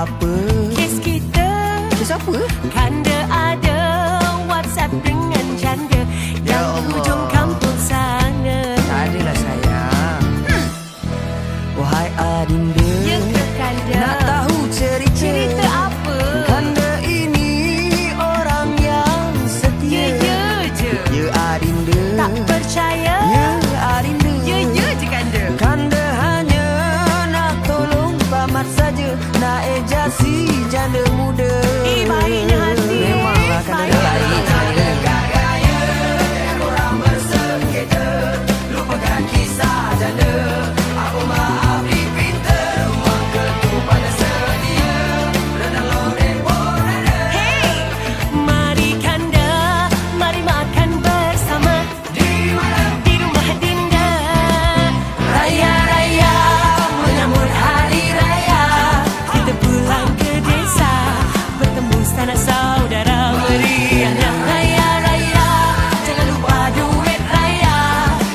apa? Kes kita. Kes apa? Kanda ada WhatsApp dengan janda Ya Yang Allah. hujung kampung sana. Tak adalah sayang. Wahai adinda. Ya ke Kanda? Nak tahu cerita? Cerita apa? Kanda ini orang yang Ya setia ya je. Ya adinda Tak percaya. Ya. Adinda Ya ya je Kanda Kanda hanya nak tolong pamat saja. Nak ejasi janda muda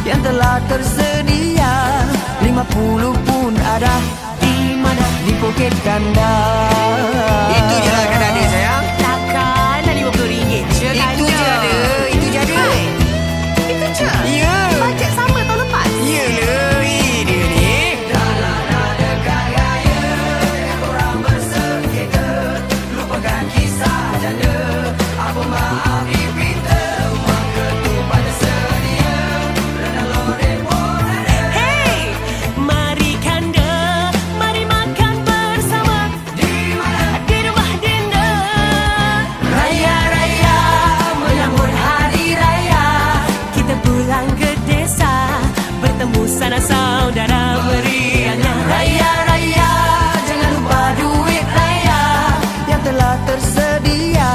Yang telah tersedia 50 pun ada Di mana? di poket kanda tersedia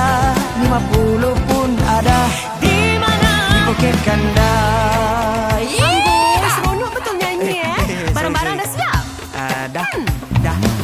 50 pun ada. Di mana? Poket kanda Amboi, seronok betul nyanyi eh. Barang-barang dah siap. Ah, Dah. Dah